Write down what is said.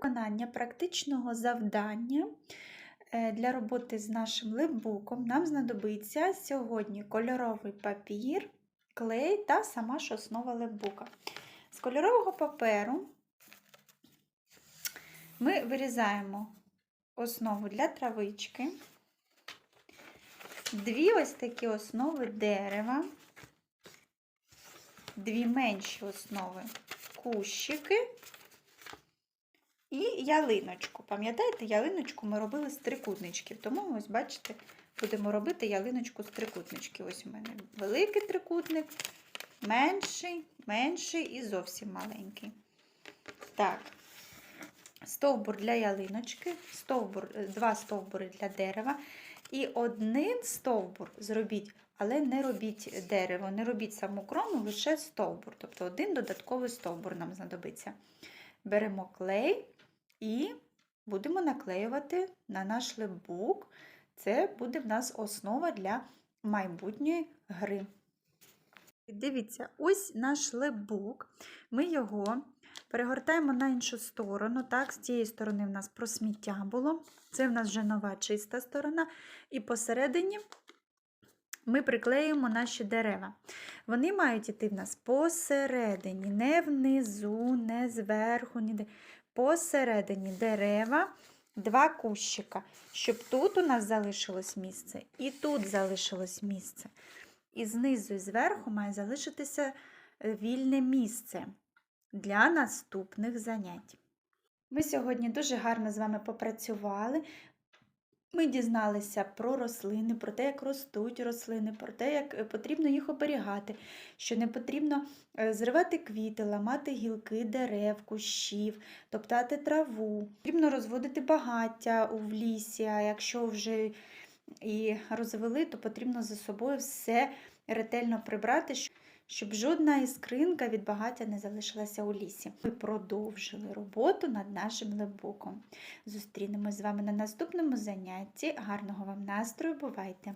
виконання практичного завдання е, для роботи з нашим лепбуком нам знадобиться сьогодні кольоровий папір, клей та сама ж основа лепбука. З кольорового паперу ми вирізаємо основу для травички, дві ось такі основи дерева, дві менші основи кущики і ялиночку. Пам'ятаєте, ялиночку ми робили з трикутничків, тому ось, бачите, будемо робити ялиночку з трикутничків. Ось у мене великий трикутник, менший, менший і зовсім маленький. Так, стовбур для ялиночки, стовбур, два стовбури для дерева. І один стовбур зробіть, але не робіть дерево, не робіть саму крону, лише стовбур. Тобто один додатковий стовбур нам знадобиться. Беремо клей і будемо наклеювати на наш лепбук. Це буде в нас основа для майбутньої гри. Дивіться, ось наш лепбук. Ми його перегортаємо на іншу сторону. Так, З цієї сторони в нас про сміття було. Це в нас вже нова чиста сторона. І посередині ми приклеїмо наші дерева. Вони мають іти в нас посередині, не внизу, не зверху, ніде. Посередині дерева, два кущика, щоб тут у нас залишилось місце, і тут залишилось місце. І знизу і зверху має залишитися е, вільне місце для наступних занять. Ми сьогодні дуже гарно з вами попрацювали. Ми дізналися про рослини, про те, як ростуть рослини, про те, як е, потрібно їх оберігати, що не потрібно е, зривати квіти, ламати гілки дерев, кущів, топтати траву. Потрібно розводити багаття в лісі, а якщо вже і розвели, то потрібно за собою все ретельно прибрати, щоб жодна іскринка від багаття не залишилася у лісі. Ми продовжили роботу над нашим лебуком. Зустрінемось з вами на наступному занятті. Гарного вам настрою, бувайте!